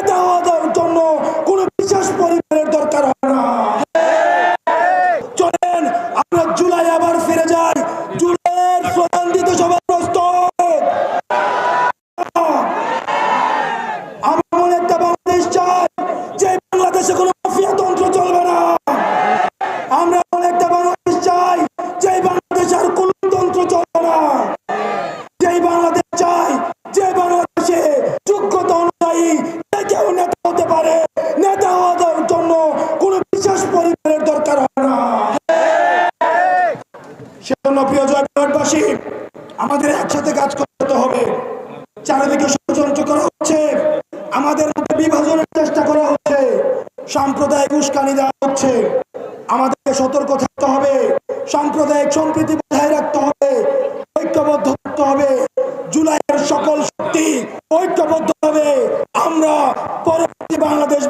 Победа, জন্য প্রিয় জয়বাসী আমাদের একসাথে কাজ করতে হবে। চারিদিকে ষড়যন্ত্র করা হচ্ছে। আমাদের বিভাজনের চেষ্টা করা হচ্ছে। সাম্প্রদায়িক উস্কানি দেওয়া হচ্ছে। আমাদেরকে সতর্ক থাকতে হবে। সাম্প্রদায়িক সম্প্রীতি বজায় রাখতে হবে। ঐক্যবদ্ধ থাকতে হবে। জুলাইয়ের সকল শক্তি ঐক্যবদ্ধ হবে। আমরা পরবর্তী বাংলাদেশ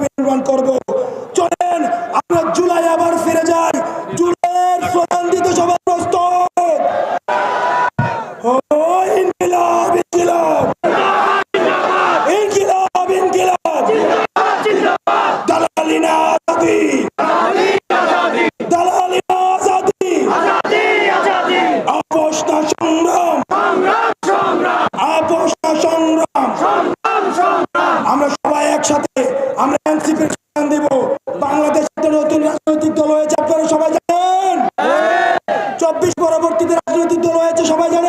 আমরা সবাই একসাথে, আমরা এনসিপির সন্ধান দেব বাংলাদেশ নতুন রাজনৈতিক দল হয়েছে, আপনারা সবাই জানেন? চব্বিশ পরবর্তীতে রাজনৈতিক দল হয়েছে, সবাই জানেন?